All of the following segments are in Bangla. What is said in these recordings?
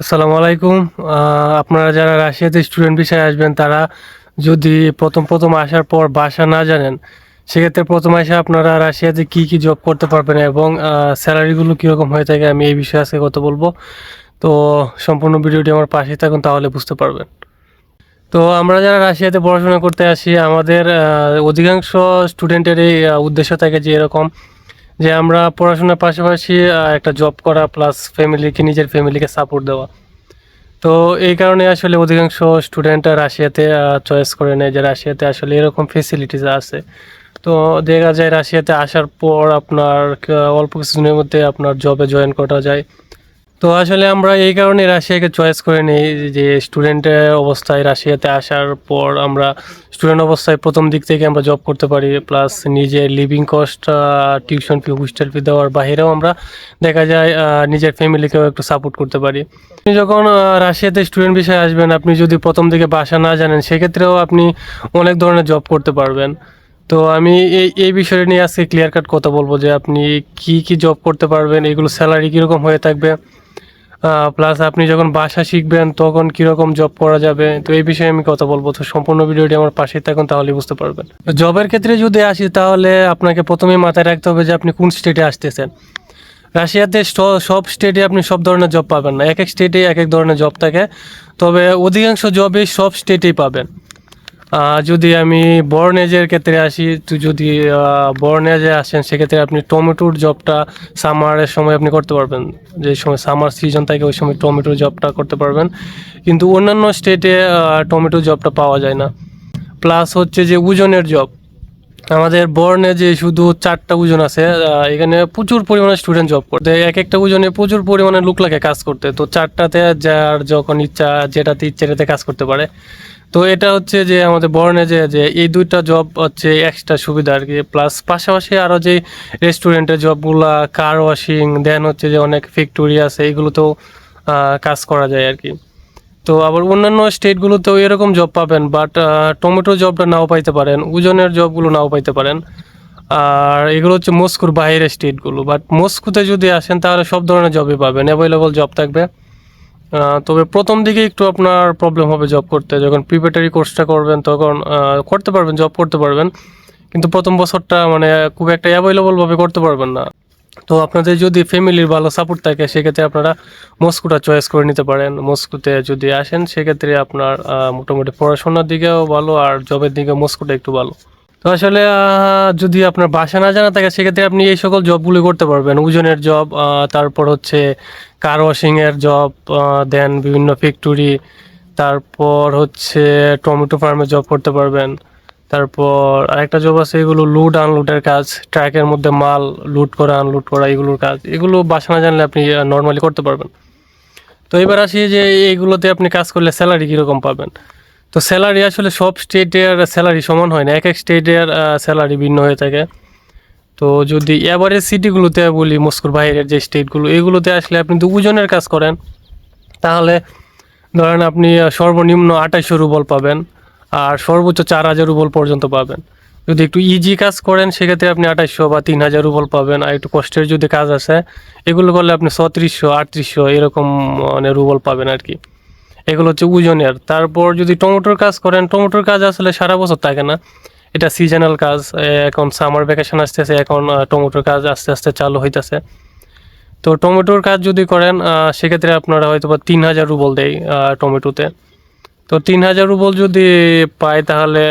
আসসালামু আলাইকুম। আপনারা যারা রাশিয়াতে স্টুডেন্ট বিষয়ে আসবেন, তারা যদি প্রথম প্রথম আসার পর ভাষা না জানেন, সেক্ষেত্রে প্রথম এসে আপনারা রাশিয়াতে কি কি জব করতে পারবেন এবং স্যালারিগুলো কীরকম হয়ে থাকে আমি এই বিষয়ে আজকে কথা বলব। তো সম্পূর্ণ ভিডিওটি আমার পাশে থাকুন, তাহলে বুঝতে পারবেন। তো আমরা যারা রাশিয়াতে পড়াশোনা করতে আসি, আমাদের অধিকাংশ স্টুডেন্টের এই উদ্দেশ্য থাকে যে এরকম যে আমরা পড়াশোনার পাশাপাশি একটা জব করা প্লাস ফ্যামিলিকে নিজের ফ্যামিলিকে সাপোর্ট দেওয়া। তো এই কারণে আসলে অধিকাংশ স্টুডেন্টরা রাশিয়াতে চয়েস করে নেয় যে রাশিয়াতে আসলে এরকম ফেসিলিটিস আছে। তো দেখা যায় রাশিয়াতে আসার পর আপনার অল্প কিছুদিনের মধ্যে আপনার জবে জয়েন করা যায়। তো আসলে আমরা এই কারণে রাশিয়াকে চয়েস করে নিই যে স্টুডেন্টের অবস্থায় রাশিয়াতে আসার পর আমরা স্টুডেন্ট অবস্থায় প্রথম দিক থেকে আমরা জব করতে পারি প্লাস নিজের living cost tuition fee hostel fee দেওয়ার বাইরেও আমরা দেখা যায় নিজের ফ্যামিলিকেও একটু সাপোর্ট করতে পারি। আপনি যখন রাশিয়াতে স্টুডেন্ট বিষয়ে আসবেন, আপনি যদি প্রথম দিকে ভাষা না জানেন, সেক্ষেত্রেও আপনি অনেক ধরনের জব করতে পারবেন। তো আমি এই এই বিষয় নিয়ে আজকে ক্লিয়ার কাট কথা বলব যে আপনি কি কি জব করতে পারবেন, এগুলো স্যালারি কীরকম হয়ে থাকবে। প্লাস আপনি যখন বাসা শিখবেন, তখন কীরকম জব করা যাবে? তো এই বিষয়ে আমি কথা বলব। তো সম্পূর্ণ ভিডিওটি আমার পাশে থাকুন তাহলে বুঝতে পারবেন। জবের ক্ষেত্রে যদি আসি, তাহলে আপনাকে প্রথমেই মাথায় রাখতে হবে যে আপনি কোন স্টেটে আসতেছেন। রাশিয়াতে সব স্টেটে আপনি সব ধরনের জব পাবেন না। এক এক স্টেটে এক এক ধরনের জব থাকে। তবে অধিকাংশ জবই সব স্টেটেই পাবেন। যদি আমি বর্নেজের ক্ষেত্রে আসি যদি বর্নেজে আসেন, সেক্ষেত্রে আপনি টমেটোর জবটা সামারের সময় আপনি করতে পারবেন। যে সময় সামার সিজন থাকে, ওই সময় টমেটোর জবটা করতে পারবেন। কিন্তু অন্যান্য স্টেটে টমেটোর জবটা পাওয়া যায় না। প্লাস হচ্ছে যে উজনের জব। আমাদের বর্ণে যে শুধু চারটা ওজন আছে এখানে প্রচুর পরিমাণে স্টুডেন্ট জব করতে। এক একটা ওজনে প্রচুর পরিমাণে লোক লাগে কাজ করতে। তো চারটাতে যার যখন ইচ্ছা, যেটাতে ইচ্ছে এটাতে কাজ করতে পারে। তো এটা হচ্ছে যে আমাদের বর্ণে যে যে এই দুইটা জব হচ্ছে এক্সট্রা সুবিধা আর কি। প্লাস পাশাপাশি আরও যে রেস্টুরেন্টের জবগুলা কার ওয়াশিং দেন হচ্ছে যে অনেক ফ্যাক্টরি আছে, এগুলোতেও কাজ করা যায় আর কি। তো আবার অন্যান্য স্টেটগুলোতেও এরকম জব পাবেন বাট টমেটো জবটা নাও পাইতে পারেন ওজনের জবগুলো নাও পাইতে পারেন। আর এগুলো হচ্ছে মস্কোর বাইরের স্টেটগুলো বাট মস্কোতে যদি আসেন তাহলে সব ধরনের জবই পাবেন অ্যাভেলেবল জব থাকবে। তবে প্রথম দিকে একটু আপনার প্রবলেম হবে জব করতে, যখন প্রিপারেটরি কোর্সটা করবেন তখন করতে পারবেন জব করতে পারবেন, কিন্তু প্রথম বছরটা মানে খুব একটা অ্যাভেলেবলভাবে করতে পারবেন না। তো আপনাদের যদি ফ্যামিলির ভালো সাপোর্ট থাকে, সেক্ষেত্রে আপনারা মস্কোটা চয়েস করে নিতে পারেন। মস্কোতে যদি আসেন, সেক্ষেত্রে আপনার মোটামুটি পড়াশোনার দিকেও ভালো আর জবের দিকে মস্কোটা একটু ভালো। তো আসলে যদি আপনার বাসা না জানা থাকে, সেক্ষেত্রে আপনি এই সকল জবগুলি করতে পারবেন। ওজনের জব তারপর হচ্ছে কার ওয়াশিংয়ের জব দেন বিভিন্ন ফ্যাক্টরি তারপর হচ্ছে টমেটো ফার্মে জব করতে পারবেন। তারপর আরেকটা জব আছে, এগুলো লুট আনলোডের কাজ ট্রাকের মধ্যে মাল লুট করা আনলোড করা, এগুলোর কাজ, এগুলো বাসা না জানলে আপনি নর্মালি করতে পারবেন। তো এবার আসি যে এইগুলোতে আপনি কাজ করলে স্যালারি কীরকম পাবেন? তো স্যালারি আসলে সব স্টেটের স্যালারি সমান হয় না এক এক স্টেটের স্যালারি ভিন্ন হয়ে থাকে। তো যদি এবারের সিটিগুলোতে বলি, মস্কোর বাইরের যে স্টেটগুলো এগুলোতে আসলে আপনি দুজনের কাজ করেন। তাহলে ধরেন আপনি সর্বনিম্ন আঠাইশশো রুবল পাবেন। আর সর্বোচ্চ চার হাজার রুবল পর্যন্ত পাবেন। যদি একটু ইজি কাজ করেন, সেক্ষেত্রে আপনি আঠাইশশো বা তিন হাজার রুবল পাবেন। আর একটু কষ্টের যদি কাজ আছে, এগুলো করলে আপনি ছত্রিশশো, আটত্রিশশো এরকম মানে রুবল পাবেন আর কি। এগুলো হচ্ছে ওজনের। তারপর যদি টমেটোর কাজ করেন, টমেটোর কাজ আসলে সারা বছর থাকে না। এটা সিজনাল কাজ এখন সামার ভ্যাকেশন আসতেছে, এখন টমেটোর কাজ আস্তে আস্তে চালু হইতেছে। তো টমেটোর কাজ যদি করেন সেক্ষেত্রে আপনারা হয়তো বা তিন হাজার রুবল দেয় টমেটোতে। তো তিন হাজার রুবল যদি পায় তাহলে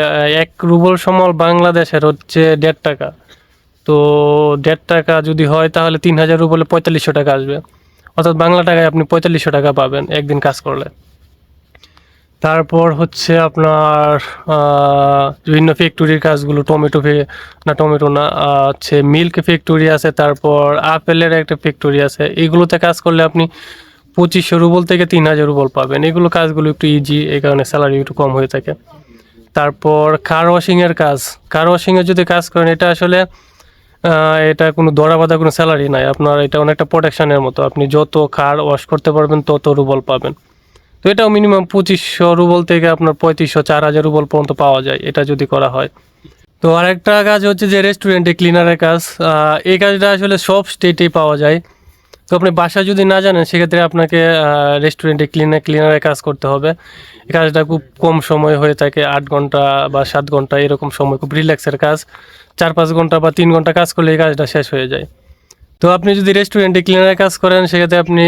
এক রুবল সমল বাংলাদেশের হচ্ছে দেড় টাকা। তো দেড় টাকা যদি হয় তাহলে তিন হাজার রুবলে পঁয়তাল্লিশশো টাকা আসবে। অর্থাৎ বাংলা টাকায় আপনি পঁয়তাল্লিশশো টাকা পাবেন একদিন কাজ করলে। তারপর হচ্ছে আপনার বিভিন্ন ফ্যাক্টরির কাজগুলো, টমেটো না টমেটো না হচ্ছে মিল্ক ফ্যাক্টরি আছে, তারপর আপেলের একটা ফ্যাক্টরি আছে, এগুলোতে কাজ করলে আপনি পঁচিশশো রুবল থেকে তিন হাজার রুবল পাবেন। এগুলো কাজগুলো একটু ইজি এই কারণে স্যালারি একটু কম হয়ে থাকে। তারপর কার ওয়াশিংয়ের কাজ। কার ওয়াশিংয়ের যদি কাজ করেন, এটা আসলে এটা কোনো দরা বাঁধা কোনো স্যালারি নাই। আপনার এটা অনেকটা প্রোটেকশনের মতো। আপনি যত কার ওয়াশ করতে পারবেন, তত রুবল পাবেন। তো এটাও মিনিমাম পঁচিশশো রুবল থেকে আপনার পঁয়ত্রিশশো, চার হাজার রুবল পর্যন্ত পাওয়া যায়, এটা যদি করা হয়। তো আরেকটা কাজ হচ্ছে যে রেস্টুরেন্টে ক্লিনারের কাজ। এই কাজটা আসলে সব স্টেটেই পাওয়া যায়। তো আপনি বাসা যদি না জানেন, সেক্ষেত্রে আপনাকে রেস্টুরেন্টে ক্লিনার ক্লিনারে কাজ করতে হবে। এই কাজটা খুব কম সময় হয়ে থাকে, আট ঘণ্টা বা সাত ঘণ্টা, এরকম সময়, খুব রিল্যাক্সের কাজ। চার পাঁচ ঘণ্টা বা তিন ঘণ্টা কাজ করলে এই কাজটা শেষ হয়ে যায়। তো আপনি যদি রেস্টুরেন্টে ক্লিনারে কাজ করেন, সেক্ষেত্রে আপনি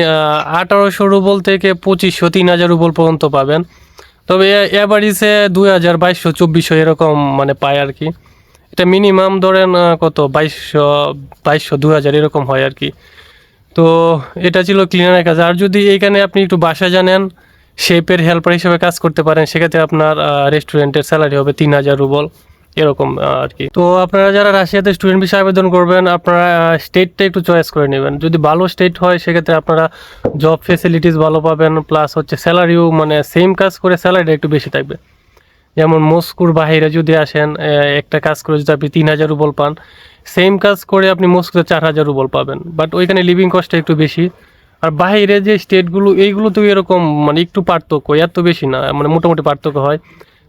আঠারোশো রুবল থেকে পঁচিশশো, তিন হাজার রুবল পর্যন্ত পাবেন। তবে এভারেজে দুই হাজার বাইশশো, চব্বিশশো এরকম মানে পায় আর কি। এটা মিনিমাম ধরেন কত? বাইশশো বাইশশো দু হাজার এরকম হয় আর কি। তো এটা ছিল ক্লিনারের কাজ। আর যদি এখানে আপনি একটু বাসা জানেন শেপের হেল্পার হিসেবে কাজ করতে পারেন, সেক্ষেত্রে আপনার রেস্টুরেন্টের স্যালারি হবে তিন হাজার রুবল, এরকম আর কি। তো আপনারা যারা রাশিয়াতে স্টুডেন্ট বিষয়ে আবেদন করবেন, আপনারা স্টেটটা একটু চয়েস করে নেবেন। যদি ভালো স্টেট হয়, সেক্ষেত্রে আপনারা জব ফেসিলিটিস ভালো পাবেন প্লাস হচ্ছে স্যালারিও মানে সেম কাজ করে স্যালারিটা একটু বেশি থাকবে। যেমন মস্কুর বাহিরে যদি আসেন একটা কাজ করে যদি আপনি তিন হাজার রুবল পান সেম কাজ করে আপনি মস্কুতে চার হাজার রুবল পাবেন। বাট ওইখানে লিভিং কস্টটা একটু বেশি। আর বাহিরে যে স্টেটগুলো এইগুলো তো এরকম মানে একটু পার্থক্য, এত বেশি না মানে মোটামুটি পার্থক্য হয়।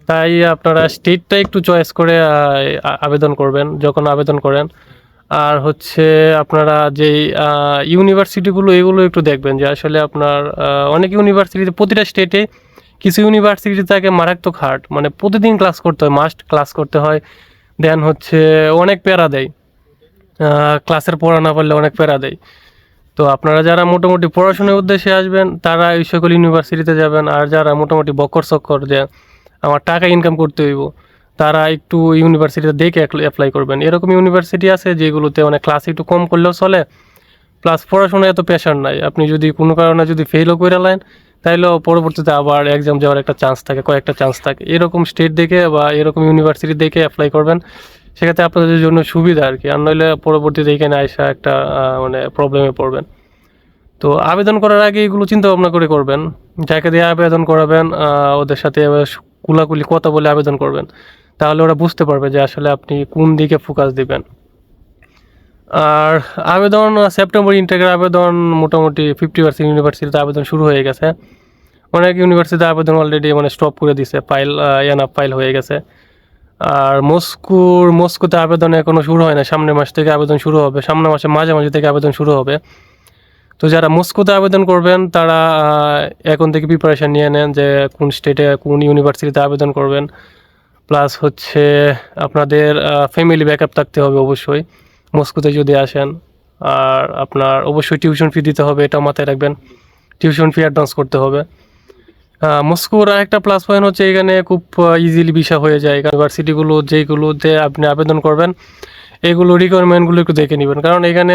তাই আপনারা স্টেটটা একটু চয়েস করে আবেদন করবেন, যখন আবেদন করেন। আর হচ্ছে আপনারা যেই ইউনিভার্সিটিগুলো এগুলো একটু দেখবেন যে আসলে আপনার অনেক ইউনিভার্সিটিতে প্রতিটা স্টেটে কিছু ইউনিভার্সিটি থাকে মারাত্মক হার্ড মানে প্রতিদিন ক্লাস করতে হয় মাস্ট ক্লাস করতে হয়। দেন হচ্ছে অনেক প্যারা দেয়। ক্লাসের পড়া না পারলে অনেক প্যারা দেয়। তো আপনারা যারা মোটামুটি পড়াশোনার উদ্দেশ্যে আসবেন, তারা এই সকল ইউনিভার্সিটিতে যাবেন। আর যারা মোটামুটি বকর চক্কর যে আমার টাকা ইনকাম করতে হইব, তারা একটু ইউনিভার্সিটিতে দেখে অ্যাপ্লাই করবেন। এরকম ইউনিভার্সিটি আছে যেগুলোতে মানে ক্লাস একটু কম করলেও চলে প্লাস পড়াশোনায় এত প্রেশার নাই। আপনি যদি কোনো কারণে যদি ফেলও করে নেন তাইলেও পরবর্তীতে আবার এক্সাম যাওয়ার একটা চান্স থাকে, কয়েকটা চান্স থাকে। এরকম স্টেট দেখে বা এরকম ইউনিভার্সিটি দেখে অ্যাপ্লাই করবেন, সেক্ষেত্রে আপনাদের জন্য সুবিধা আর কি। আর নইলে পরবর্তীতে এখানে আসা একটা মানে প্রবলেমে পড়বেন। তো আবেদন করার আগে এগুলো চিন্তা ভাবনা করে করবেন। যাকে দিয়ে আবেদন করাবেন ওদের সাথে কুলাকুলি, কথা বলে আবেদন করবেন। তাহলে ওরা বুঝতে পারবে যে আসলে আপনি কোন দিকে ফোকাস দিবেন। আর আবেদন সেপ্টেম্বর ইন্টেকের আবেদন মোটামুটি ফিফটি পার্সেন্ট ইউনিভার্সিটিতে আবেদন শুরু হয়ে গেছে। অনেক ইউনিভার্সিটিতে আবেদন অলরেডি মানে স্টপ করে দিছে ফাইল এনাফ ফাইল হয়ে গেছে। আর মস্কুর মস্কুতে আবেদন এখনও শুরু হয় না, সামনের মাস থেকে আবেদন শুরু হবে, সামনের মাসে মাঝামাঝি থেকে আবেদন শুরু হবে। তো যারা মস্কোতে আবেদন করবেন, তারা এখন থেকে প্রিপারেশান নিয়ে নেন যে কোন স্টেটে কোন ইউনিভার্সিটিতে আবেদন করবেন। প্লাস হচ্ছে আপনাদের ফ্যামিলি ব্যাকআপ থাকতে হবে অবশ্যই। মস্কোতে যদি আসেন আর আপনার অবশ্যই টিউশন ফি দিতে হবে এটা মাথায় রাখবেন। টিউশন ফি অ্যাডভান্স করতে হবে। আহ, মস্কোর আরেকটা প্লাস পয়েন্ট হচ্ছে এখানে খুব ইজিলি ভিসা হয়ে যায়। ইউনিভার্সিটিগুলো যেগুলোতে আপনি আবেদন করবেন এগুলো রিকোয়ারমেন্টগুলো একটু দেখে নেবেন। কারণ এখানে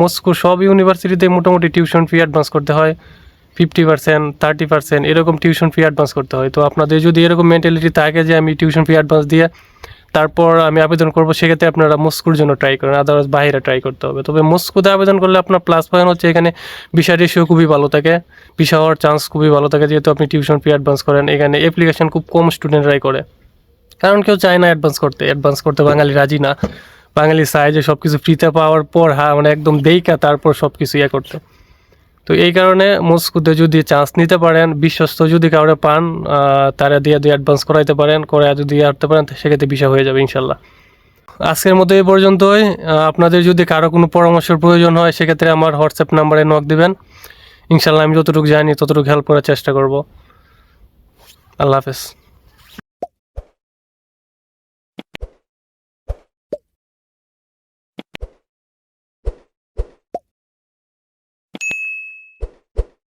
মস্কো সব ইউনিভার্সিটিতে মোটামুটি টিউশন ফি অ্যাডভান্স করতে হয়। ফিফটি পার্সেন্ট থার্টি পার্সেন্ট এরকম টিউশন ফি অ্যাডভান্স করতে হয়। তো আপনাদের যদি এরকম মেন্টালিটি থাকে যে আমি টিউশন ফি অ্যাডভান্স দিয়ে তারপর আমি আবেদন করব, সেক্ষেত্রে আপনারা মস্কোর জন্য ট্রাই করেন আদারওয়াইজ বাইরে ট্রাই করতে হবে। তবে মস্কোতে আবেদন করলে আপনার প্লাস পয়েন্ট হচ্ছে এখানে ভিসা রেশিও খুবই ভালো থাকে ভিসা হওয়ার চান্স খুবই ভালো থাকে, যেহেতু আপনি টিউশন ফি অ্যাডভান্স করেন, এখানে অ্যাপ্লিকেশন খুব কম স্টুডেন্টরাই করে। কারণ কেউ চায় না অ্যাডভান্স করতে অ্যাডভান্স করতে বাঙালি রাজি না। বাঙালি চায় যে সব কিছু ফ্রিতে পাওয়ার পর হ্যাঁ মানে একদম দেইকা তারপর সব কিছু ইয়ে করতে। তো এই কারণে মস্কুতে যদি চান্স নিতে পারেন, বিশ্বস্ত যদি কাউরে পান তারা দিয়ে দিয়ে অ্যাডভান্স করাইতে পারেন করে যদি আসতে পারেন সেক্ষেত্রে বিষয় হয়ে যাবে ইনশাল্লাহ। আজকের মতো এই পর্যন্তই। আপনাদের যদি কারও কোনো পরামর্শের প্রয়োজন হয়, সেক্ষেত্রে আমার হোয়াটসঅ্যাপ নাম্বারে নক দিবেন। ইনশাল্লাহ আমি যতটুকু জানি, ততটুকু হেল্প করার চেষ্টা করব। আল্লাহ হাফেজ।